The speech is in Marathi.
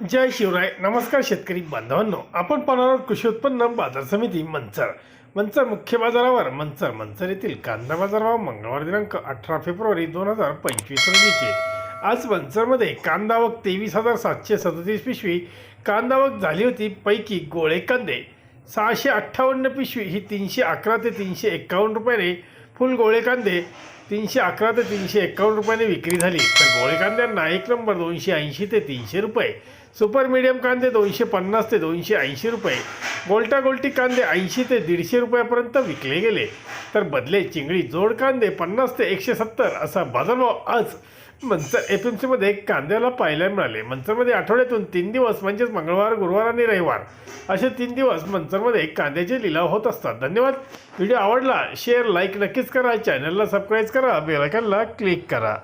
जय शिवराय. नमस्कार शेतकरी बांधवांनो. आपण पाहणार आहोत कृषी उत्पन्न बाजार समिती मंचर. मंचर मुख्य बाजारावर मंचर मंचर येथील कांदा बाजारभाव मंगळवार दिनांक अठरा फेब्रुवारी दोन हजार पंचवीस रोजीचे. आज मंचरमध्ये कांदावक तेवीस हजार सातशे सदतीस पिशवी कांदावक झाली होती पैकी गोळे कांदे. सहाशे अठ्ठावन्न पिशवी ही तीनशे अकरा ते तीनशे एक्कावन्न रुपयाने फुल गोळे कांदे तीनशे अकरा ते तीनशे एक्कावन्न रुपयाने विक्री झाली. तर गोळे कांद्यांना एक नंबर दोनशे ऐंशी ते तीनशे रुपये. सुपर मीडियम कांदे दोनशे पन्नास ते दोनशे ऐंशी रुपये. गोल्टा गोल्टी कांदे ऐंशी ते दीडशे रुपयापर्यंत विकले गेले. तर बदले चिंगळी जोड कांदे पन्नास ते एकशे सत्तर असा बाजारभाव आज मंचर एफ एम सीमध्ये कांद्याला पाहायला मिळाले. मंचरमध्ये आठवड्यातून तीन दिवस म्हणजेच मंगळवार गुरुवार आणि रविवार असे तीन दिवस मंचरमध्ये कांद्याचे लिलाव होत असतात. धन्यवाद. व्हिडिओ आवडला शेअर लाईक नक्कीच करा. चॅनलला सबस्क्राईब करा. बेलायकनला क्लिक करा.